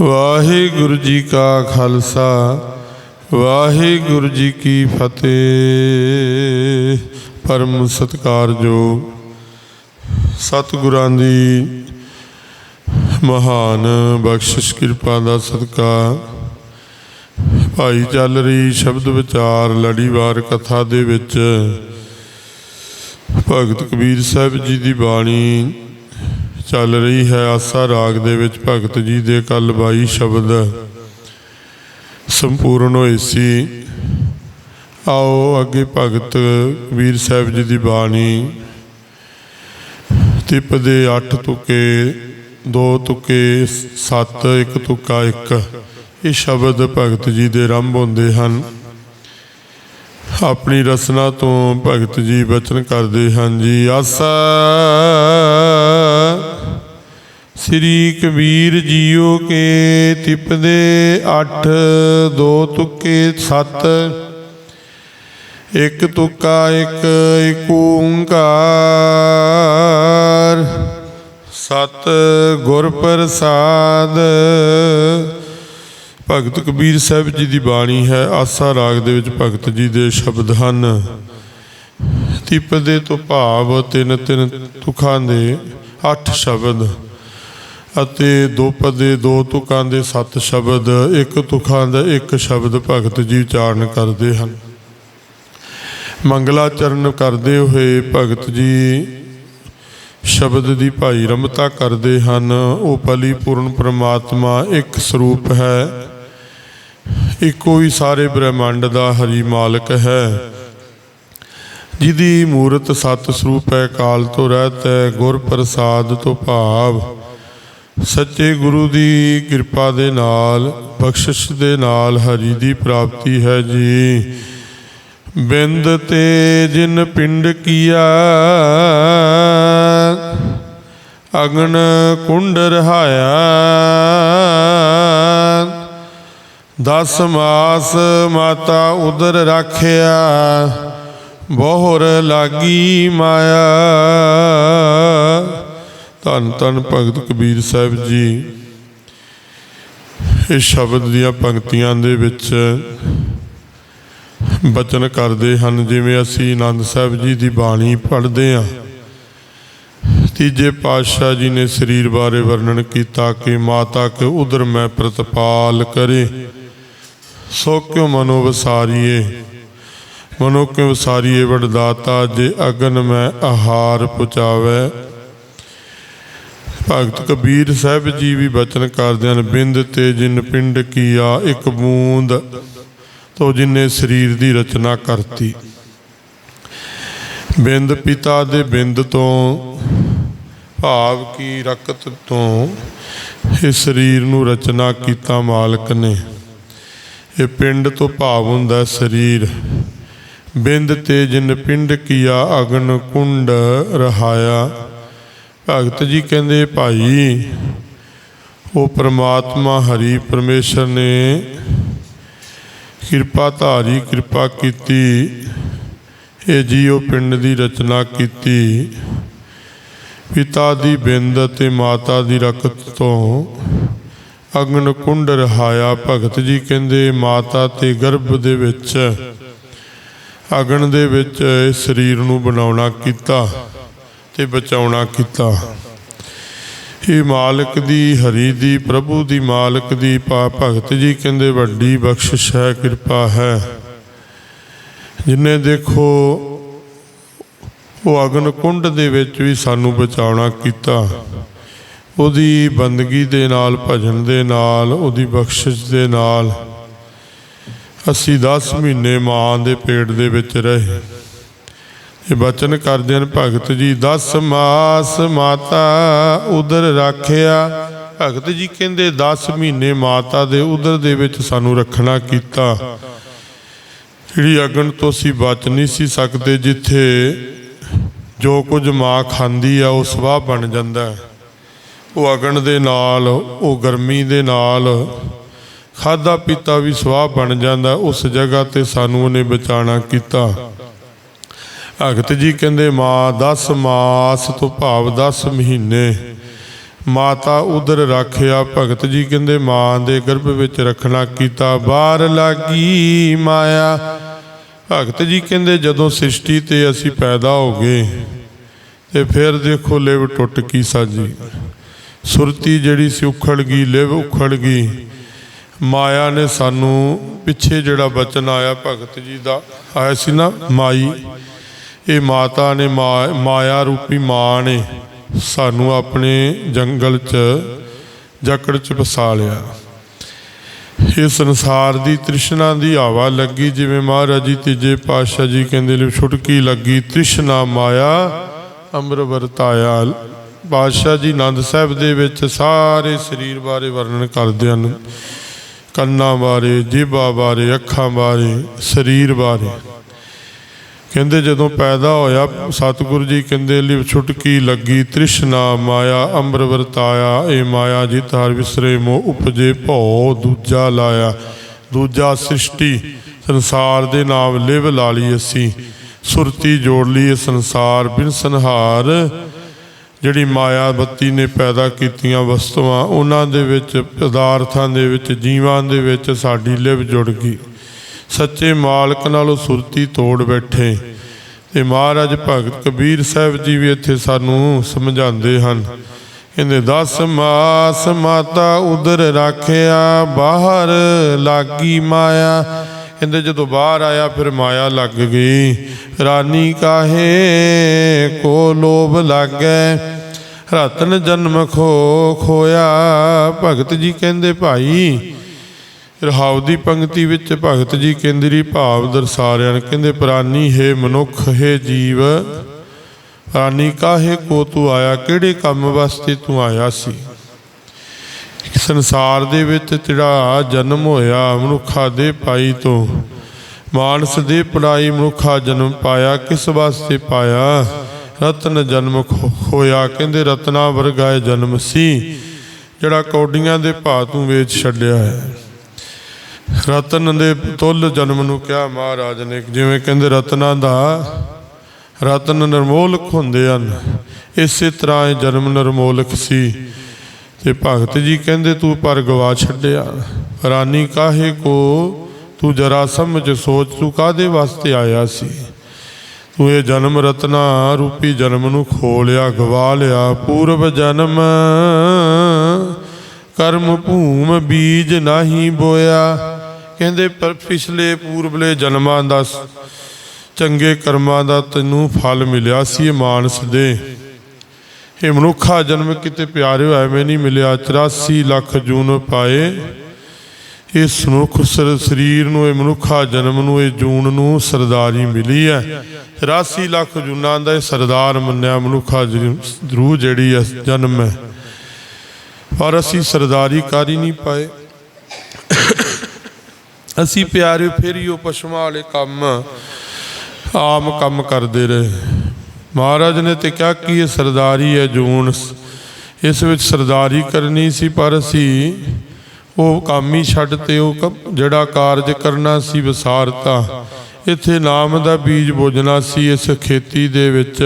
ਵਾਹਿਗੁਰੂ ਜੀ ਕਾ ਖਾਲਸਾ, ਵਾਹਿਗੁਰੂ ਜੀ ਕੀ ਫਤਿਹ। ਪਰਮ ਸਤਿਕਾਰਯੋਗ ਸਤਿਗੁਰਾਂ ਦੀ ਮਹਾਨ ਬਖਸ਼ਿਸ਼, ਕਿਰਪਾ ਦਾ ਸਦਕਾ। ਭਾਈ ਚੱਲ ਰਹੀ ਸ਼ਬਦ ਵਿਚਾਰ, ਲੜੀਵਾਰ ਕਥਾ ਦੇ ਵਿੱਚ ਭਗਤ ਕਬੀਰ ਸਾਹਿਬ ਜੀ ਦੀ ਬਾਣੀ ਚੱਲ ਰਹੀ ਹੈ। ਆਸਾ ਰਾਗ ਦੇ ਵਿੱਚ ਭਗਤ ਜੀ ਦੇ ਕੱਲ 22 ਸ਼ਬਦ। ਸੰਪੂਰਨ ਹੋਏ ਸੀ। ਆਓ ਅੱਗੇ ਭਗਤ ਵੀਰ ਸਾਹਿਬ ਜੀ ਦੀ ਬਾਣੀ। ਤਿਪ ਦੇ 8 ਤੁਕੇ 2 ਤੁਕੇ 7 1 ਤੁਕਾ 1 ਇਹ ਸ਼ਬਦ ਭਗਤ ਜੀ ਦੇ ਆਰੰਭ ਹੁੰਦੇ ਹਨ। ਆਪਣੀ ਰਸਨਾ ਤੋਂ ਭਗਤ ਜੀ ਬਚਨ ਕਰਦੇ ਹਨ ਜੀ। ਆਸਾ ਸ੍ਰੀ ਕਬੀਰ ਜੀਓ ਕੇ ਤਿਪਦੇ 8 ਦੋ ਤੁਕੇ 7 ਇੱਕ ਤੁਕਾ, ਇੱਕ ਏਕ ਓੰਕਾਰ। ਸਤ ਗੁਰ ਪ੍ਰਸਾਦ। ਭਗਤ ਕਬੀਰ ਸਾਹਿਬ ਜੀ ਦੀ ਬਾਣੀ ਹੈ, ਆਸਾ ਰਾਗ ਦੇ ਵਿੱਚ ਭਗਤ ਜੀ ਦੇ ਸ਼ਬਦ ਹਨ। ਤਿਪਦੇ ਤੋਂ ਭਾਵ ਤਿੰਨ ਤਿੰਨ ਤੁਖਾਂ ਦੇ 8 ਸ਼ਬਦ। ਅਤੇ ਦੋ ਦੇ ਦੋ ਤੁਕਾਂ ਦੇ ਸੱਤ ਸ਼ਬਦ, ਇੱਕ ਤੁਕਾਂ ਦਾ ਇੱਕ ਸ਼ਬਦ ਭਗਤ ਜੀ ਉਚਾਰਨ ਕਰਦੇ ਹਨ। ਮੰਗਲਾਚਰਨ ਕਰਦੇ ਹੋਏ ਭਗਤ ਜੀ ਸ਼ਬਦ ਦੀ ਭਾਈ ਰਮਤਾ ਕਰਦੇ ਹਨ। ਉਹ ਪਲੀ ਪੂਰਨ ਪ੍ਰਮਾਤਮਾ ਇੱਕ ਸਰੂਪ ਹੈ। ਇੱਕੋ ਹੀ ਸਾਰੇ ਬ੍ਰਹਿਮੰਡ ਦਾ ਹਰੀ ਮਾਲਕ ਹੈ। ਜਿਹਦੀ ਮੂਰਤ ਸਤ ਸਰੂਪ ਹੈ, ਕਾਲ ਤੋਂ ਰਹਿਤ ਹੈ, ਗੁਰ ਪ੍ਰਸਾਦ ਤੋਂ ਭਾਵ ਸੱਚੇ ਗੁਰੂ ਦੀ ਕਿਰਪਾ ਦੇ ਨਾਲ, ਬਖਸ਼ਿਸ਼ ਦੇ ਨਾਲ ਹਰੀ ਦੀ ਪ੍ਰਾਪਤੀ ਹੈ ਜੀ। ਬਿੰਦ ਤੇ ਜਿਨ ਪਿੰਡ ਕੀਆ, ਅਗਨ ਕੁੰਡ ਰਹਾਇਆ। ਦਸ ਮਾਸ ਮਾਤਾ ਉਦਰ ਰੱਖਿਆ, ਬਹੁਰ ਲਾਗੀ ਮਾਇਆ। ਧੰਨ ਧੰਨ ਭਗਤ ਕਬੀਰ ਸਾਹਿਬ ਜੀ, ਇਹ ਸ਼ਬਦ ਦੀਆਂ ਪੰਕਤੀਆਂ ਦੇ ਵਿੱਚ ਬਚਨ ਕਰਦੇ ਹਨ, ਜਿਵੇਂ ਅਸੀਂ ਆਨੰਦ ਸਾਹਿਬ ਜੀ ਦੀ ਬਾਣੀ ਪੜ੍ਹਦੇ ਹਾਂ। ਤੀਜੇ ਪਾਤਸ਼ਾਹ ਜੀ ਨੇ ਸਰੀਰ ਬਾਰੇ ਵਰਣਨ ਕੀਤਾ ਕਿ ਮਾਤਾ ਕੇ ਉਦਰ ਮੈਂ ਪ੍ਰਤਪਾਲ ਕਰੇ। ਸੋ ਕਿਉ ਮਨੋ ਵਸਾਰੀਏ? ਮਨੋ ਕਿਉ ਵਸਾਰੀਏ ਵਡਦਾਤਾ, ਜੇ ਅਗਨ ਮੈਂ ਆਹਾਰ ਪੁਚਾਵੇ। ਭਗਤ ਕਬੀਰ ਸਾਹਿਬ ਜੀ ਵੀ ਬਚਨ ਕਰਦੇ ਹਨ, ਬਿੰਦ ਤੇ ਜਿਨ ਪਿੰਡ ਕੀਆ ਇੱਕ ਬੂੰਦ, ਤੋ ਜਿਨੇ ਸਰੀਰ ਦੀ ਰਚਨਾ ਕਰਤੀ। ਬਿੰਦ ਪਿਤਾ ਦੇ ਬਿੰਦ ਤੋਂ, ਭਾਵ ਕੀ ਰਕਤ ਤੋਂ, ਇਹ ਸਰੀਰ ਨੂੰ ਰਚਨਾ ਕੀਤਾ ਮਾਲਕ ਨੇ। ਇਹ ਪਿੰਡ ਤੋਂ ਭਾਵ ਹੁੰਦਾ ਸਰੀਰ। ਬਿੰਦ ਤੇ ਜਿਨ ਪਿੰਡ ਕੀਆ, ਅਗਨ ਕੁੰਡ ਰਹਾਇਆ। ਭਗਤ ਜੀ ਕਹਿੰਦੇ, ਭਾਈ, ਉਹ ਪ੍ਰਮਾਤਮਾ ਹਰੀ ਪਰਮੇਸ਼ਰ ਨੇ ਕਿਰਪਾ ਧਾਰੀ ਕਿਰਪਾ ਕੀਤੀ, ਇਹ ਜੀਓ ਪਿੰਡ ਦੀ ਰਚਨਾ ਕੀਤੀ। ਪਿਤਾ ਦੀ ਬਿੰਦ ਅਤੇ ਮਾਤਾ ਦੀ ਰਕਤ ਤੋਂ ਅਗਨ ਕੁੰਡ ਰਹਾਇਆ। ਭਗਤ ਜੀ ਕਹਿੰਦੇ, ਮਾਤਾ ਤੇ ਗਰਭ ਦੇ ਵਿੱਚ, ਅਗਨ ਦੇ ਵਿੱਚ ਸਰੀਰ ਨੂੰ ਬਣਾਉਣਾ ਕੀਤਾ। ਤੇ ਬਚਾਉਣਾ ਕੀਤਾ। ਇਹ ਮਾਲਕ ਦੀ, ਹਰੀ ਦੀ, ਪ੍ਰਭੂ ਦੀ, ਮਾਲਕ ਦੀ, ਪਾ ਭਗਤ ਜੀ ਕਹਿੰਦੇ, ਵੱਡੀ ਬਖਸ਼ਿਸ਼ ਹੈ, ਕਿਰਪਾ ਹੈ। ਜਿਨੇ ਦੇਖੋ, ਉਹ ਅਗਨ ਕੁੰਡ ਦੇ ਵਿੱਚ ਵੀ ਸਾਨੂੰ ਬਚਾਉਣਾ ਕੀਤਾ। ਉਹਦੀ ਬੰਦਗੀ ਦੇ ਨਾਲ, ਭਜਨ ਦੇ ਨਾਲ, ਉਹਦੀ ਬਖਸ਼ਿਸ਼ ਦੇ ਨਾਲ, ਅਸੀਂ 10 ਮਹੀਨੇ ਮਾਂ ਦੇ ਪੇਟ ਦੇ ਵਿੱਚ ਰਹੇ। ਇਹ ਬਚਨ ਕਰਦੇ ਹਨ ਭਗਤ ਜੀ, ਦਸ ਮਾਸ ਮਾਤਾ ਉਦਰ ਰੱਖਿਆ। ਭਗਤ ਜੀ ਕਹਿੰਦੇ 10 ਮਹੀਨੇ ਮਾਤਾ ਦੇ ਉਦਰ ਦੇ ਵਿੱਚ ਸਾਨੂੰ ਰੱਖਣਾ ਕੀਤਾ। ਜਿਹੜੀ ਅਗਨ ਤੋਂ ਅਸੀਂ ਬਚ ਨਹੀਂ ਸੀ ਸਕਦੇ, ਜਿੱਥੇ ਜੋ ਕੁਝ ਮਾਂ ਖਾਂਦੀ ਆ, ਉਹ ਸਵਾਹ ਬਣ ਜਾਂਦਾ ਉਹ ਅਗਨ ਦੇ ਨਾਲ, ਉਹ ਗਰਮੀ ਦੇ ਨਾਲ ਖਾਦਾ ਪੀਤਾ ਵੀ ਸਵਾਹ ਬਣ ਜਾਂਦਾ, ਉਸ ਜਗ੍ਹਾ ਤੇ ਸਾਨੂੰ ਉਹਨੇ ਬਚਾਣਾ ਕੀਤਾ। ਭਗਤ ਜੀ ਕਹਿੰਦੇ, ਮਾਂ 10 ਮਾਸ ਤੋਂ ਭਾਵ 10 ਮਹੀਨੇ। ਮਾਤਾ ਉਧਰ ਰੱਖਿਆ। ਭਗਤ ਜੀ ਕਹਿੰਦੇ, ਮਾਂ ਦੇ ਗਰਭ ਵਿੱਚ ਰੱਖਣਾ ਕੀਤਾ। ਬਾਹਰ ਲੱਗੀ ਮਾਇਆ। ਭਗਤ ਜੀ ਕਹਿੰਦੇ, ਜਦੋਂ ਸ੍ਰਿਸ਼ਟੀ ਤੇ ਅਸੀਂ ਪੈਦਾ ਹੋ ਗਏ, ਤੇ ਫਿਰ ਦੇਖੋ ਲਿਵ ਟੁੱਟ ਕੀ ਸਾਜੀ। ਸੁਰਤੀ ਜਿਹੜੀ ਸੀ ਉਖੜ ਗਈ, ਲਿਵ ਉਖੜ ਗਈ। ਮਾਇਆ ਨੇ ਸਾਨੂੰ ਪਿੱਛੇ ਜਿਹੜਾ ਬਚਨ ਆਇਆ ਭਗਤ ਜੀ ਦਾ, ਆਇਆ ਸੀ ਨਾ, ਮਾਈ। ਇਹ ਮਾਤਾ ਨੇ ਮਾ- ਮਾਇਆ ਰੂਪੀ ਮਾਂ ਨੇ ਸਾਨੂੰ ਆਪਣੇ ਜੰਗਲ 'ਚ ਜਕੜ 'ਚ ਫਸਾ ਲਿਆ। ਇਹ ਸੰਸਾਰ ਦੀ ਤ੍ਰਿਸ਼ਨਾ ਦੀ ਹਵਾ ਲੱਗੀ ਜਿਵੇਂ ਮਹਾਰਾਜ ਜੀ ਤੀਜੇ ਪਾਤਸ਼ਾਹ ਜੀ ਕਹਿੰਦੇ ਨੇ, ਛੁਟਕੀ ਲੱਗੀ, ਤ੍ਰਿਸ਼ਨਾ ਮਾਇਆ ਅੰਮ੍ਰਿਤ ਵਰਤਾਇਆ ਪਾਤਸ਼ਾਹ ਜੀ ਆਨੰਦ ਸਾਹਿਬ ਦੇ ਵਿੱਚ ਸਾਰੇ ਸਰੀਰ ਬਾਰੇ ਵਰਣਨ ਕਰਦੇ ਹਨ। ਕੰਨਾਂ ਬਾਰੇ ਜੀਭਾ ਬਾਰੇ, ਅੱਖਾਂ ਬਾਰੇ, ਸਰੀਰ ਬਾਰੇ। ਕਹਿੰਦੇ ਜਦੋਂ ਪੈਦਾ ਹੋਇਆ, ਸਤਿਗੁਰੂ ਜੀ ਕਹਿੰਦੇ ਲਈ ਛੁਟਕੀ ਲੱਗੀ, ਤ੍ਰਿਸ਼ਨਾ ਮਾਇਆ ਅੰਬਰ ਵਰਤਾਇਆ ਇਹ ਮਾਇਆ ਜਿਤ ਹਰ ਵਿਸਰੇ ਮੋ ਉਪਜੇ, ਭਉ ਦੂਜਾ ਲਾਇਆ। ਦੂਜਾ ਸ੍ਰਿਸ਼ਟੀ, ਸੰਸਾਰ ਦੇ ਨਾਮ ਲਿਵ ਲਾ ਲਈ ਅਸੀਂ। ਸੁਰਤੀ ਜੋੜ ਲਈ ਸੰਸਾਰ ਬਿਨ ਸੰਹਾਰ। ਜਿਹੜੀ ਮਾਇਆ ਬੱਤੀ ਨੇ ਪੈਦਾ ਕੀਤੀਆਂ ਵਸਤੂਆਂ, ਉਹਨਾਂ ਦੇ ਵਿੱਚ, ਪਦਾਰਥਾਂ ਦੇ ਵਿੱਚ, ਜੀਵਾਂ ਦੇ ਵਿੱਚ ਸਾਡੀ ਲਿਵ ਜੁੜ ਗਈ। ਸੱਚੇ ਮਾਲਕ ਨਾਲੋਂ ਸੁਰਤੀ ਤੋੜ ਬੈਠੇ। ਤੇ ਮਹਾਰਾਜ ਭਗਤ ਕਬੀਰ ਸਾਹਿਬ ਜੀ ਵੀ ਇੱਥੇ ਸਾਨੂੰ ਸਮਝਾਉਂਦੇ ਹਨ। ਕਹਿੰਦੇ ਦਸ ਮਾਸ ਮਾਤਾ ਉਦਰ ਰੱਖਿਆ, ਬਾਹਰ ਲਾਗੀ ਮਾਇਆ। ਕਹਿੰਦੇ ਜਦੋਂ ਬਾਹਰ ਆਇਆ, ਫਿਰ ਮਾਇਆ ਲੱਗ ਗਈ। ਰਾਨੀ ਕਾਹੇ ਕੋ ਲੋਭ ਲਾਗੈ? ਰਤਨ ਜਨਮ ਖੋ ਖੋਇਆ। ਭਗਤ ਜੀ ਕਹਿੰਦੇ, ਭਾਈ ਰਹਾਉ ਦੀ ਪੰਕਤੀ ਵਿੱਚ ਭਗਤ ਜੀ ਕੇਂਦਰੀ ਭਾਵ ਦਰਸਾ ਰਹੇ ਹਨ। ਕਹਿੰਦੇ, ਪ੍ਰਾਨੀ ਹੈ ਮਨੁੱਖ, ਹੈ ਜੀਵ, ਪ੍ਰਾਨੀ ਕਾਹੇ ਕੋ ਤੂੰ ਆਇਆ, ਕਿਹੜੇ ਕੰਮ ਵਾਸਤੇ ਤੂੰ ਆਇਆ ਸੀ? ਸੰਸਾਰ ਦੇ ਵਿੱਚ ਤੇਰਾ ਜਨਮ ਹੋਇਆ, ਮਨੁੱਖਾ ਦੇ ਪਾਈ ਤੋਂ। ਮਾਨਸ ਦੇ ਪੜਾਈ ਮਨੁੱਖਾ ਜਨਮ ਪਾਇਆ, ਕਿਸ ਵਾਸਤੇ ਪਾਇਆ? ਰਤਨ ਜਨਮ ਖੋ- ਹੋਇਆ ਕਹਿੰਦੇ, ਰਤਨਾ ਵਰਗਾਏ ਜਨਮ ਸੀ, ਜਿਹੜਾ ਕੌਡੀਆਂ ਦੇ ਭਾਅ ਤੂੰ ਵੇਚ ਛੱਡਿਆ ਹੈ। ਰਤਨ ਦੇ ਤੁੱਲ ਜਨਮ ਨੂੰ ਕਿਹਾ ਮਹਾਰਾਜ ਨੇ, ਜਿਵੇਂ ਕਹਿੰਦੇ ਰਤਨਾਂ ਦਾ ਰਤਨ ਨਿਰਮੋਲਕ ਹੁੰਦੇ ਹਨ, ਇਸੇ ਤਰ੍ਹਾਂ ਇਹ ਜਨਮ ਨਿਰਮੋਲਕ ਸੀ। ਤੇ ਭਗਤ ਜੀ ਕਹਿੰਦੇ, ਤੂੰ ਪਰ ਗਵਾ ਛੱਡਿਆ, ਰਾਨੀ ਕਾਹੇ ਕੋ, ਤੂੰ ਜਰਾ ਸਮਝ ਸੋਚ, ਤੂੰ ਕਾਦੇ ਵਾਸਤੇ ਆਇਆ ਸੀ? ਤੂੰ ਇਹ ਜਨਮ ਰਤਨਾ ਰੂਪੀ ਜਨਮ ਨੂੰ ਖੋ ਲਿਆ ਗਵਾ ਲਿਆ, ਪੂਰਵ ਜਨਮ ਕਰਮ ਭੂਮ ਬੀਜ ਨਹੀਂ ਬੋਇਆ। ਕਹਿੰਦੇ, ਪਰ ਪਿਛਲੇ ਪੂਰਬਲੇ ਜਨਮਾਂ ਦਾ ਚੰਗੇ ਕਰਮਾਂ ਦਾ ਤੈਨੂੰ ਫਲ ਮਿਲਿਆ ਸੀ ਇਹ ਮਾਨਸ ਦੇ। ਇਹ ਮਨੁੱਖਾ ਜਨਮ ਕਿਤੇ ਪਿਆਰਿਓ, ਐਵੇਂ ਨਹੀਂ ਮਿਲਿਆ। 84 ਲੱਖ ਜੂਨ ਪਾਏ। ਇਸ ਮਨੁੱਖ ਸਰੀਰ ਨੂੰ, ਇਹ ਮਨੁੱਖਾ ਜਨਮ ਨੂੰ, ਇਹ ਜੂਨ ਨੂੰ ਸਰਦਾਰੀ ਮਿਲੀ ਹੈ। 84 ਲੱਖ ਜੂਨਾਂ ਦਾ ਇਹ ਸਰਦਾਰ ਮੰਨਿਆ ਮਨੁੱਖਾ ਰੂਹ ਜਿਹੜੀ ਜਨਮ ਹੈ। ਪਰ ਅਸੀਂ ਸਰਦਾਰੀ ਕਰ ਹੀ ਨਹੀਂ ਪਾਏ। ਅਸੀਂ ਪਿਆਰੇ ਫਿਰ ਹੀ ਉਹ ਪਸ਼ੂਆਂ ਵਾਲੇ ਕੰਮ, ਆਮ ਕੰਮ ਕਰਦੇ ਰਹੇ। ਮਹਾਰਾਜ ਨੇ ਤੇ ਕਿਹਾ ਕਿ ਇਹ ਸਰਦਾਰੀ ਹੈ ਜੂਨ। ਇਸ ਵਿੱਚ ਸਰਦਾਰੀ ਕਰਨੀ ਸੀ, ਪਰ ਅਸੀਂ ਉਹ ਕੰਮ ਹੀ ਛੱਡ ਤੇ ਉਹ ਕੰਮ- ਜਿਹੜਾ ਕਾਰਜ ਕਰਨਾ ਸੀ ਵਿਸਾਰਤਾ ਇੱਥੇ ਨਾਮ ਦਾ ਬੀਜ ਬੋਜਣਾ ਸੀ, ਇਸ ਖੇਤੀ ਦੇ ਵਿੱਚ।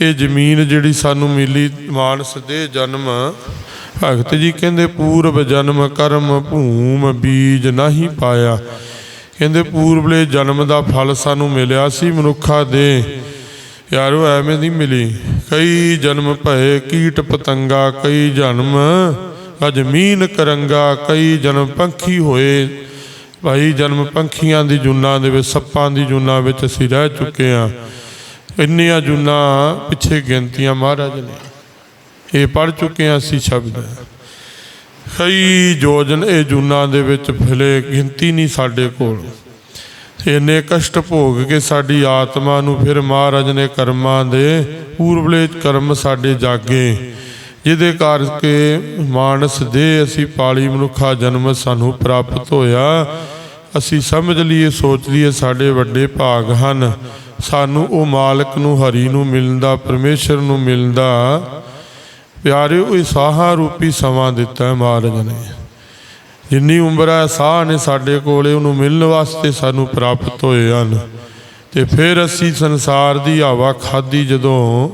ਇਹ ਜ਼ਮੀਨ ਜਿਹੜੀ ਸਾਨੂੰ ਮਿਲੀ, ਮਾਨਸ ਦੇ ਜਨਮ ਭਗਤ ਜੀ ਕਹਿੰਦੇ ਪੂਰਬ ਜਨਮ ਕਰਮ ਭੂਮ ਬੀਜ ਨਹੀਂ ਪਾਇਆ। ਕਹਿੰਦੇ ਪੂਰਬਲੇ ਜਨਮ ਦਾ ਫਲ ਸਾਨੂੰ ਮਿਲਿਆ ਸੀ ਮਨੁੱਖਾ ਦੇ। ਯਾਰੋ ਐਵੇਂ ਨਹੀਂ ਮਿਲੀ। ਕਈ ਜਨਮ ਭਏ ਕੀਟ ਪਤੰਗਾ, ਕਈ ਜਨਮ ਅਜਮੀਨ ਕਰੰਗਾ, ਕਈ ਜਨਮ ਪੰਖੀ ਹੋਏ। ਭਾਈ ਜਨਮ ਪੰਖੀਆਂ ਦੀ ਜੁਨਾਂ ਦੇ ਵਿੱਚ, ਸੱਪਾਂ ਦੀ ਜੁਨਾਂ ਵਿੱਚ ਅਸੀਂ ਰਹਿ ਚੁੱਕੇ ਹਾਂ। ਇੰਨੀਆਂ ਜੁਨਾਂ ਪਿੱਛੇ ਗਿਣਤੀਆਂ ਮਹਾਰਾਜ ਨੇ। ਇਹ ਪੜ ਚੁੱਕੇ ਹਾਂ ਅਸੀਂ ਸ਼ਬਦ। ਕਈ ਯੋਜਨ ਇਹ ਜੂਨਾਂ ਦੇ ਵਿੱਚ ਫਿਲੇ, ਗਿਣਤੀ ਨਹੀਂ ਸਾਡੇ ਕੋਲ। ਇੰਨੇ ਕਸ਼ਟ ਭੋਗ ਕੇ ਸਾਡੀ ਆਤਮਾ ਨੂੰ ਫਿਰ ਮਹਾਰਾਜ ਨੇ ਕਰਮਾਂ ਦੇ ਪੂਰਬਲੇ ਕਰਮ ਸਾਡੇ ਜਾਗੇ। ਜਿਹਦੇ ਕਰਕੇ ਮਾਨਸ ਦੇ ਅਸੀਂ ਪਾਲੀ ਮਨੁੱਖਾ ਜਨਮ ਸਾਨੂੰ ਪ੍ਰਾਪਤ ਹੋਇਆ। ਅਸੀਂ ਸਮਝ ਲਈਏ, ਸੋਚ ਲਈਏ ਸਾਡੇ ਵੱਡੇ ਭਾਗ ਹਨ। ਸਾਨੂੰ ਉਹ ਮਾਲਕ ਨੂੰ, ਹਰੀ ਨੂੰ ਮਿਲਦਾ ਪਰਮੇਸ਼ਰ ਨੂੰ ਮਿਲਦਾ ਪਿਆਰਿਓ, ਇਹ ਸਾਹਾਂ ਰੂਪੀ ਸਮਾਂ ਦਿੱਤਾ ਹੈ ਮਹਾਰਾਜ ਨੇ। ਜਿੰਨੀ ਉਮਰ ਹੈ, ਸਾਹ ਨੇ ਸਾਡੇ ਕੋਲੇ ਉਹਨੂੰ ਮਿਲਣ ਵਾਸਤੇ ਸਾਨੂੰ ਪ੍ਰਾਪਤ ਹੋਏ ਹਨ। ਤੇ ਫਿਰ ਅਸੀਂ ਸੰਸਾਰ ਦੀ ਹਵਾ ਖਾਦੀ ਜਦੋਂ,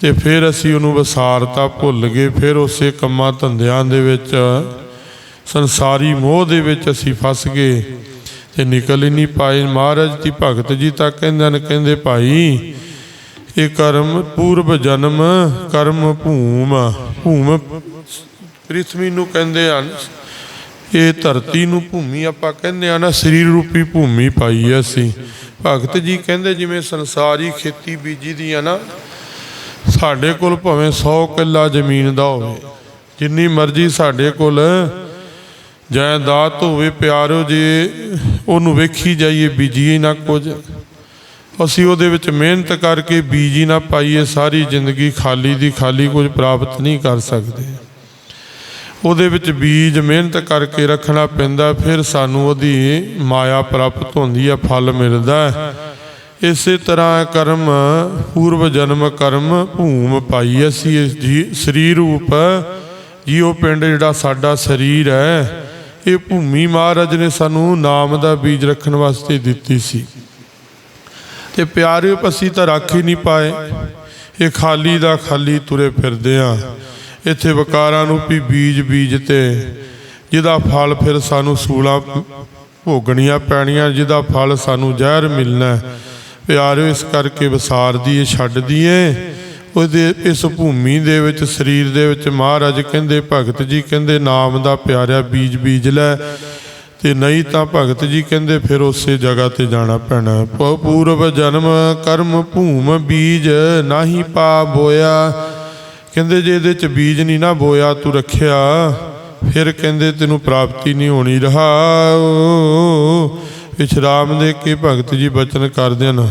ਤੇ ਫਿਰ ਅਸੀਂ ਉਹਨੂੰ ਵਿਸਾਰਤਾ ਭੁੱਲ ਗਏ। ਫਿਰ ਉਸੇ ਕੰਮਾਂ ਧੰਦਿਆਂ ਦੇ ਵਿੱਚ, ਸੰਸਾਰੀ ਮੋਹ ਦੇ ਵਿੱਚ ਅਸੀਂ ਫਸ ਗਏ। ਤੇ ਨਿਕਲ ਹੀ ਨਹੀਂ ਪਾਏ। ਮਹਾਰਾਜ ਦੀ ਭਗਤ ਜੀ ਤਾਂ ਕਹਿੰਦੇ ਨੇ ਕਹਿੰਦੇ ਭਾਈ ਇਹ ਕਰਮ ਪੂਰਬ ਜਨਮ, ਕਰਮ ਭੂਮ। ਭੂਮ ਪ੍ਰਿਥਵੀ ਨੂੰ ਕਹਿੰਦੇ ਹਨ, ਇਹ ਧਰਤੀ ਨੂੰ ਭੂਮੀ ਆਪਾਂ ਕਹਿੰਦੇ ਆ ਨਾ, ਸਰੀਰ ਰੂਪੀ ਭੂਮੀ ਪਾਈ ਐ ਅਸੀਂ। ਭਗਤ ਜੀ ਕਹਿੰਦੇ ਜਿਵੇਂ ਸੰਸਾਰੀ ਖੇਤੀ ਬੀਜੀ ਦੀ ਆ ਨਾ, ਸਾਡੇ ਕੋਲ ਭਾਵੇਂ 100 ਕਿੱਲਾ ਜ਼ਮੀਨ ਦਾ ਹੋਵੇ, ਜਿੰਨੀ ਮਰਜ਼ੀ ਸਾਡੇ ਕੋਲ ਜਾਇਦਾਦ ਹੋਵੇ, ਪਿਆਰੋ ਜੇ ਉਹਨੂੰ ਵੇਖੀ ਜਾਈਏ, ਬੀਜੀਏ ਨਾ ਕੁਝ। ਅਸੀਂ ਉਹਦੇ ਵਿੱਚ ਮਿਹਨਤ ਕਰਕੇ ਬੀਜ ਹੀ ਨਾ ਪਾਈਏ, ਸਾਰੀ ਜ਼ਿੰਦਗੀ ਖਾਲੀ ਦੀ ਖਾਲੀ ਕੁਝ ਪ੍ਰਾਪਤ ਨਹੀਂ ਕਰ ਸਕਦੇ। ਉਹਦੇ ਵਿੱਚ ਬੀਜ ਮਿਹਨਤ ਕਰਕੇ ਰੱਖਣਾ ਪੈਂਦਾ, ਫਿਰ ਸਾਨੂੰ ਉਹਦੀ ਮਾਇਆ ਪ੍ਰਾਪਤ ਹੁੰਦੀ ਹੈ ਫਲ ਮਿਲਦਾ। ਹੈ ਇਸੇ ਤਰ੍ਹਾਂ ਕਰਮ, ਪੂਰਵ ਜਨਮ ਕਰਮ, ਭੂਮ ਪਾਈ ਅਸੀਂ ਇਸ ਜੀ ਸਰੀਰ ਰੂਪ। ਜੀਉ ਪਿੰਡ ਜਿਹੜਾ ਸਾਡਾ ਸਰੀਰ ਹੈ, ਇਹ ਭੂਮੀ ਮਹਾਰਾਜ ਨੇ ਸਾਨੂੰ ਨਾਮ ਦਾ ਬੀਜ ਰੱਖਣ ਵਾਸਤੇ ਦਿੱਤੀ ਸੀ। ਤੇ ਪਿਆਰਿਓ ਅਸੀਂ ਤਾਂ ਰੱਖ ਹੀ ਨਹੀਂ ਪਾਏ। ਇਹ ਖਾਲੀ ਦਾ ਖਾਲੀ ਤੁਰੇ ਫਿਰਦੇ ਆ। ਇੱਥੇ ਵਕਾਰਾਂ ਨੂੰ ਵੀ ਬੀਜ ਬੀਜ ਤੇ ਜਿਹਦਾ ਫਲ ਫਿਰ ਸਾਨੂੰ ਸੂਲਾਂ ਭੋਗਣੀਆਂ ਪੈਣੀਆਂ ਜਿਹਦਾ ਫਲ ਸਾਨੂੰ ਜ਼ਹਿਰ ਮਿਲਣਾ। ਪਿਆਰਿਓ ਇਸ ਕਰਕੇ ਵਿਸਾਰ ਦੀਏ ਛੱਡ ਦੀਏ। ਉਹਦੇ ਇਸ ਭੂਮੀ ਦੇ ਵਿੱਚ ਸਰੀਰ ਦੇ ਵਿੱਚ ਮਹਾਰਾਜ ਕਹਿੰਦੇ ਭਗਤ ਜੀ ਕਹਿੰਦੇ ਨਾਮ ਦਾ ਪਿਆਰਿਆ ਬੀਜ ਬੀਜ ਲੈ। ਤੇ ਨਹੀਂ ਤਾਂ ਭਗਤ ਜੀ ਕਹਿੰਦੇ ਫਿਰ ਉਸੇ ਜਗ੍ਹਾ ਤੇ ਜਾਣਾ ਪੈਣਾ। ਪ- ਪੂਰਵ ਜਨਮ ਕਰਮ ਭੂਮ ਬੀਜ ਨਾਹੀ ਪਾ ਬੋਇਆ। ਕਹਿੰਦੇ ਜੇ ਇਹਦੇ ਚ ਬੀਜ ਨਹੀਂ ਨਾ ਬੋਇਆ ਤੂੰ ਰੱਖਿਆ, ਫਿਰ ਕਹਿੰਦੇ ਤੈਨੂੰ ਪ੍ਰਾਪਤੀ ਨਹੀਂ ਹੋਣੀ, ਰਹਾ। ਵਿਸ਼ਰਾਮ ਦੇ ਕੇ ਭਗਤ ਜੀ ਬਚਨ ਕਰਦੇ ਹਨ।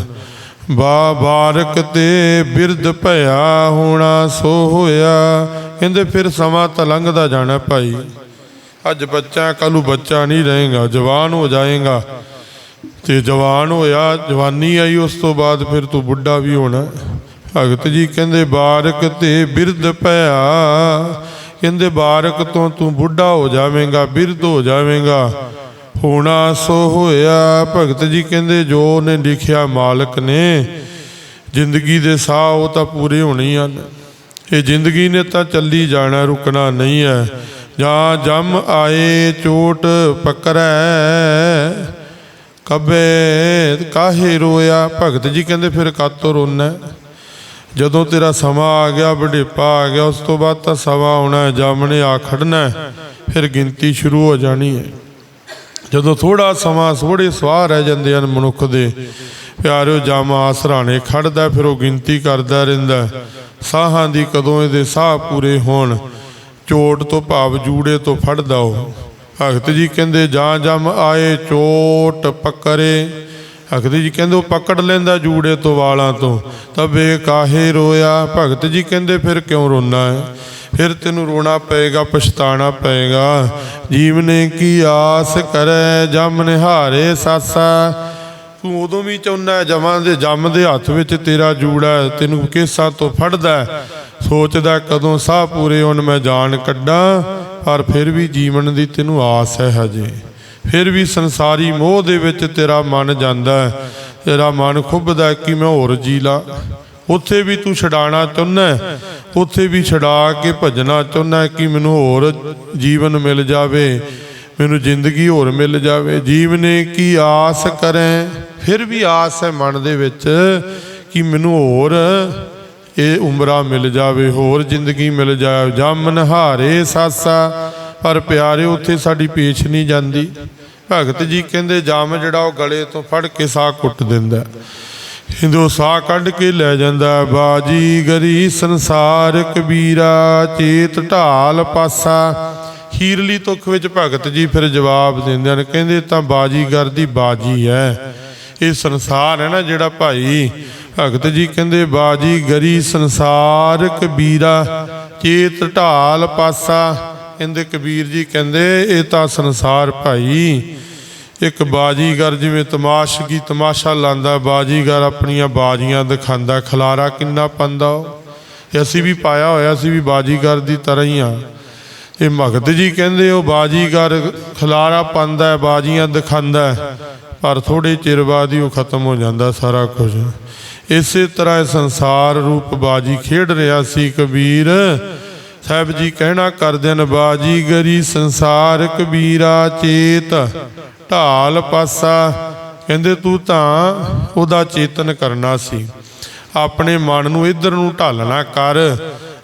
ਬਾ ਬਾਰਕ ਤੇ ਬਿਰਧ ਭਇਆ ਹੋਣਾ ਸੋ ਹੋਇਆ। ਕਹਿੰਦੇ ਫਿਰ ਸਮਾਂ ਤਾਂ ਲੰਘਦਾ ਜਾਣਾ ਭਾਈ। ਅੱਜ ਬੱਚਾ, ਕੱਲ੍ਹ ਨੂੰ ਬੱਚਾ ਨਹੀਂ ਰਹੇਗਾ, ਜਵਾਨ ਹੋ ਜਾਏਗਾ। ਤੇ ਜਵਾਨ ਹੋਇਆ, ਜਵਾਨੀ ਆਈ, ਉਸ ਤੋਂ ਬਾਅਦ ਫਿਰ ਤੂੰ ਬੁੱਢਾ ਵੀ ਹੋਣਾ। ਭਗਤ ਜੀ ਕਹਿੰਦੇ, ਬਾਰਕ ਤੇ ਬਿਰਧ ਭਇਆ ਕਹਿੰਦੇ, ਬਾਰਕ ਤੋਂ ਤੂੰ ਬੁੱਢਾ ਹੋ ਜਾਵੇਂਗਾ, ਬਿਰਧ ਹੋ ਜਾਵੇਂਗਾ। ਹੋਣਾ ਸੋ ਹੋਇਆ। ਭਗਤ ਜੀ ਕਹਿੰਦੇ, ਜੋ ਨੇ ਲਿਖਿਆ ਮਾਲਕ ਨੇ, ਜ਼ਿੰਦਗੀ ਦੇ ਸਾਹ ਉਹ ਤਾਂ ਪੂਰੇ ਹੋਣੇ ਹਨ। ਇਹ ਜ਼ਿੰਦਗੀ ਨੇ ਤਾਂ ਚੱਲੀ ਜਾਣਾ, ਰੁਕਣਾ ਨਹੀਂ ਹੈ। ਜਾਂ ਜਮ ਆਏ ਚੋਟ ਪਕੜੈ ਕਬੇ ਕਾਹੇ ਰੋਇਆ? ਭਗਤ ਜੀ ਕਹਿੰਦੇ, ਫਿਰ ਕਾਤੋਂ ਰੋਣਾ ਜਦੋਂ ਤੇਰਾ ਸਮਾਂ ਆ ਗਿਆ ਬੁਢੇਪਾ ਆ ਗਿਆ, ਉਸ ਤੋਂ ਬਾਅਦ ਤਾਂ ਸਮਾਂ ਆਉਣਾ ਹੈ, ਜਾਮਣੇ ਆ ਖੜਨਾ, ਫਿਰ ਗਿਣਤੀ ਸ਼ੁਰੂ ਹੋ ਜਾਣੀ ਹੈ। ਜਦੋਂ ਥੋੜਾ ਸਮਾਂ ਥੋੜੇ ਸਵਾਹ ਰਹਿ ਜਾਂਦੇ ਹਨ ਮਨੁੱਖ ਦੇ, ਪਿਆਰਿਓ, ਜਾਮਾ ਸਰਾਣੇ ਖੜਦਾ, ਫਿਰ ਉਹ ਗਿਣਤੀ ਕਰਦਾ ਰਹਿੰਦਾ, ਸਾਹਾਂ ਦੀ ਕਦੋਂ ਇਹਦੇ ਸਾਹ ਪੂਰੇ ਹੋਣ? ਚੋਟ ਤੋਂ ਭਾਵ ਜੂੜੇ ਤੋਂ ਫੜ ਦਓ ਭਗਤ ਜੀ ਕਹਿੰਦੇ, ਜਾਂ ਜਮ ਆਏ ਚੋਟ ਪਕਰੇ ਭਗਤ ਜੀ ਕਹਿੰਦੇ, ਉਹ ਪਕੜ ਲੈਂਦਾ ਜੂੜੇ ਤੋਂ ਵਾਲਾਂ ਤੋਂ। ਤਬੇ ਕਾਹੇ ਰੋਇਆ? ਭਗਤ ਜੀ ਕਹਿੰਦੇ, ਫਿਰ ਕਿਉਂ ਰੋਣਾ ਹੈ? ਫਿਰ ਤੈਨੂੰ ਰੋਣਾ ਪਏਗਾ, ਪਛਤਾਣਾ ਪਏਗਾ। ਜੀਵ ਨੇ ਕੀ ਆਸ ਕਰੈ, ਜਮ ਨਿਹਾਰੇ ਸਾਸਾ। ਤੂੰ ਉਦੋਂ ਵੀ ਚਾਹੁੰਦਾ ਜਮਾਂ ਦੇ ਜੰਮ ਦੇ ਹੱਥ ਵਿੱਚ ਤੇਰਾ ਜੂੜਾ ਤੈਨੂੰ ਕੇਸਾਂ ਤੋਂ ਫੜਦਾ ਸੋਚਦਾ ਕਦੋਂ ਸਾਹ ਪੂਰੇ ਹੋਣ, ਮੈਂ ਜਾਨ ਕੱਢਾਂ, ਪਰ ਫਿਰ ਵੀ ਜੀਵਨ ਦੀ ਤੈਨੂੰ ਆਸ ਹੈ ਹਜੇ। ਫਿਰ ਵੀ ਸੰਸਾਰੀ ਮੋਹ ਦੇ ਵਿੱਚ ਤੇਰਾ ਮਨ ਜਾਂਦਾ ਤੇਰਾ ਮਨ ਖੁੱਬਦਾ ਕਿ ਮੈਂ ਹੋਰ ਜੀ ਲਾ। ਉੱਥੇ ਵੀ ਤੂੰ ਛਡਾਣਾ ਚਾਹੁੰਦਾ ਉੱਥੇ ਵੀ ਛਡਾ ਕੇ ਭਜਣਾ ਚਾਹੁੰਦਾ ਕਿ ਮੈਨੂੰ ਹੋਰ ਜੀਵਨ ਮਿਲ ਜਾਵੇ। ਮੈਨੂੰ ਜ਼ਿੰਦਗੀ ਹੋਰ ਮਿਲ ਜਾਵੇ। ਜੀਵ ਨੇ ਕੀ ਆਸ ਕਰੇ? ਫਿਰ ਵੀ ਆਸ ਹੈ ਮਨ ਦੇ ਵਿੱਚ ਕਿ ਮੈਨੂੰ ਹੋਰ ਇਹ ਉਮਰਾ ਮਿਲ ਜਾਵੇ, ਹੋਰ ਜ਼ਿੰਦਗੀ ਮਿਲ ਜਾਵੇ। ਜਮ ਨਹਾਰੇ ਸਾਸਾ, ਪਰ ਪਿਆਰੇ, ਉੱਥੇ ਸਾਡੀ ਪੇਸ਼ ਨਹੀਂ ਜਾਂਦੀ। ਭਗਤ ਜੀ ਕਹਿੰਦੇ, ਜਮ ਜਿਹੜਾ ਉਹ ਗਲੇ ਤੋਂ ਫੜ ਕੇ ਸਾਹ ਕੁੱਟ ਦਿੰਦਾ ਹਿੰਦੂ ਸਾਹ ਕੱਢ ਕੇ ਲੈ ਜਾਂਦਾ ਬਾਜੀ ਗਰੀ ਸੰਸਾਰ ਕਬੀਰਾ, ਚੇਤ ਢਾਲ ਪਾਸਾ ਅਖੀਰਲੀ ਤੁਖ ਵਿੱਚ ਭਗਤ ਜੀ ਫਿਰ ਜਵਾਬ ਦਿੰਦੇ ਨੇ ਕਹਿੰਦੇ ਤਾਂ ਬਾਜੀਗਰ ਦੀ ਬਾਜੀ ਹੈ ਇਹ ਸੰਸਾਰ ਹੈ ਨਾ ਜਿਹੜਾ ਭਾਈ ਭਗਤ ਜੀ ਕਹਿੰਦੇ ਬਾਜੀ ਗਰੀ ਸੰਸਾਰ, ਕਬੀਰਾ ਚੇਤ ਢਾਲ ਪਾਸਾ। ਕਹਿੰਦੇ ਕਬੀਰ ਜੀ ਕਹਿੰਦੇ ਇਹ ਤਾਂ ਸੰਸਾਰ ਭਾਈ। ਇੱਕ ਬਾਜੀਗਰ ਜਿਵੇਂ ਤਮਾਸ਼ਗੀ ਤਮਾਸ਼ਾ ਲਾਂਦਾ ਬਾਜੀਗਰ ਆਪਣੀਆਂ ਬਾਜੀਆਂ ਦਿਖਾਉਂਦਾ ਖਲਾਰਾ ਕਿੰਨਾ ਪੰਦਾ ਉਹ। ਅਸੀਂ ਵੀ ਪਾਇਆ ਹੋਇਆ ਸੀ ਵੀ ਬਾਜੀਗਰ ਦੀ ਤਰ੍ਹਾਂ ਹੀ ਆ। ਇਹ ਭਗਤ ਜੀ ਕਹਿੰਦੇ ਉਹ ਬਾਜੀਗਰ ਖਲਾਰਾ ਪਾਉਂਦਾ ਹੈ, ਬਾਜੀਆਂ ਦਿਖਾਉਂਦਾ ਪਰ ਥੋੜੇ ਚਿਰ ਬਾਅਦ ਹੀ ਉਹ ਖਤਮ ਹੋ ਜਾਂਦਾ ਸਾਰਾ ਕੁਝ। ਇਸੇ ਤਰ੍ਹਾਂ ਸੰਸਾਰ ਰੂਪ ਬਾਜੀ ਖੇਡ ਰਿਹਾ ਸੀ ਕਬੀਰ। ਸਾਹਿਬ ਜੀ ਕਹਿਣਾ ਕਰਦੇ ਨੇ ਬਾਜੀਗਰੀ ਸੰਸਾਰ ਕਬੀਰਾ ਚੇਤ, ਢਾਲ ਪਾਸਾ। ਕਹਿੰਦੇ ਤੂੰ ਤਾਂ ਉਹਦਾ ਚੇਤਨ ਕਰਨਾ ਸੀ। ਆਪਣੇ ਮਨ ਨੂੰ ਇਧਰ ਨੂੰ ਢਾਲਣਾ ਕਰ।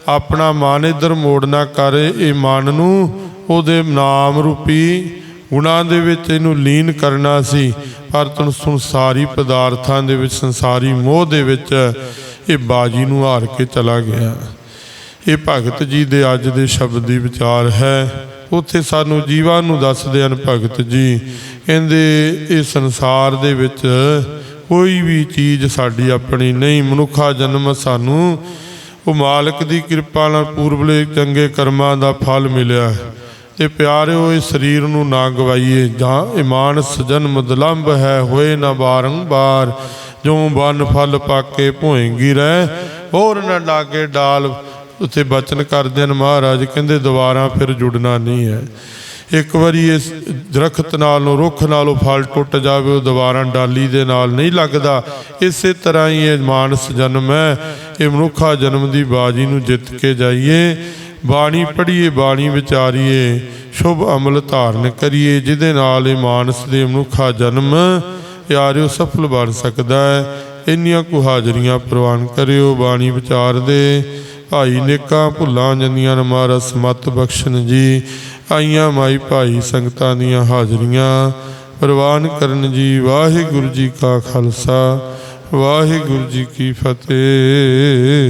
ਆਪਣਾ ਮਨ ਇਧਰ ਮੋੜਨਾ ਕਰ, ਇਹ ਮਨ ਨੂੰ ਉਹਦੇ ਨਾਮ ਰੂਪੀ ਗੁਣਾਂ ਦੇ ਵਿੱਚ ਇਹਨੂੰ ਲੀਨ ਕਰਨਾ ਸੀ। ਪਰ ਤਨ ਸੰਸਾਰੀ ਪਦਾਰਥਾਂ ਦੇ ਵਿੱਚ, ਸੰਸਾਰੀ ਮੋਹ ਦੇ ਵਿੱਚ ਇਹ ਬਾਜੀ ਨੂੰ ਹਾਰ ਕੇ ਚਲਾ ਗਿਆ। ਇਹ ਭਗਤ ਜੀ ਦੇ ਅੱਜ ਦੇ ਸ਼ਬਦ ਦੀ ਵਿਚਾਰ ਹੈ। ਉੱਥੇ ਸਾਨੂੰ ਜੀਵਾਂ ਨੂੰ ਦੱਸਦੇ ਹਨ ਭਗਤ ਜੀ, ਕਹਿੰਦੇ ਇਹ ਸੰਸਾਰ ਦੇ ਵਿੱਚ ਕੋਈ ਵੀ ਚੀਜ਼ ਸਾਡੀ ਆਪਣੀ ਨਹੀਂ, ਮਨੁੱਖਾ ਜਨਮ ਸਾਨੂੰ ਉਹ ਮਾਲਕ ਦੀ ਕਿਰਪਾ ਨਾਲ ਪੂਰਬਲੇ ਚੰਗੇ ਕਰਮਾਂ ਦਾ ਫਲ ਮਿਲਿਆ ਹੈ। ਤੇ ਪਿਆਰਿਓ, ਇਹ ਸਰੀਰ ਨੂੰ ਨਾ ਗਵਾਈਏ। ਜਾਂ ਇਮਾਨ ਸਜਨ ਦਲੰਭ ਹੈ, ਹੋਏ ਨਾ ਬਾਰੰਬਾਰ ਜੋ ਬਨ ਫਲ ਪਾਕੇ ਭੋਏਂਗੀ ਰਹਿ, ਹੋਰ ਨਾ ਲਾਗੇ ਡਾਲ। ਉੱਥੇ ਬਚਨ ਕਰਦੇ ਹਨ ਮਹਾਰਾਜ, ਕਹਿੰਦੇ ਦੁਬਾਰਾ ਫਿਰ ਜੁੜਨਾ ਨਹੀਂ ਹੈ। ਇੱਕ ਵਾਰੀ ਇਸ ਦਰਖਤ ਨਾਲੋਂ ਰੁੱਖ ਨਾਲੋਂ ਫਲ ਟੁੱਟ ਜਾਵੇ, ਉਹ ਦੁਬਾਰਾ ਡਾਲੀ ਦੇ ਨਾਲ ਨਹੀਂ ਲੱਗਦਾ। ਇਸੇ ਤਰ੍ਹਾਂ ਹੀ ਇਹ ਮਾਨਸ ਜਨਮ ਹੈ। ਇਹ ਮਨੁੱਖਾ ਜਨਮ ਦੀ ਬਾਜੀ ਨੂੰ ਜਿੱਤ ਕੇ ਜਾਈਏ। ਬਾਣੀ ਪੜ੍ਹੀਏ, ਬਾਣੀ ਵਿਚਾਰੀਏ, ਸ਼ੁਭ ਅਮਲ ਧਾਰਨ ਕਰੀਏ, ਜਿਹਦੇ ਨਾਲ ਇਹ ਮਾਨਸ ਦੇ ਮਨੁੱਖਾ ਜਨਮ ਯਾਰਿਓ ਸਫਲ ਬਣ ਸਕਦਾ ਹੈ। ਇੰਨੀਆਂ ਕੁ ਹਾਜ਼ਰੀਆਂ ਪ੍ਰਵਾਨ ਕਰਿਓ ਬਾਣੀ ਵਿਚਾਰ ਦੇ ਭਾਈ ਨੇਕਾਂ ਭੁੱਲਾਂ ਜੰਦੀਆਂ ਮਹਾਰਾਜ ਸਮਤ ਬਖਸ਼ਣ ਜੀ। ਆਈਆਂ ਮਾਈ ਭਾਈ ਸੰਗਤਾਂ ਦੀਆਂ ਹਾਜ਼ਰੀਆਂ। ਪ੍ਰਵਾਨ ਕਰਨ ਜੀ ਵਾਹਿਗੁਰੂ ਜੀ ਕਾ ਖਾਲਸਾ, ਵਾਹਿਗੁਰੂ ਜੀ ਕੀ ਫਤਿਹ।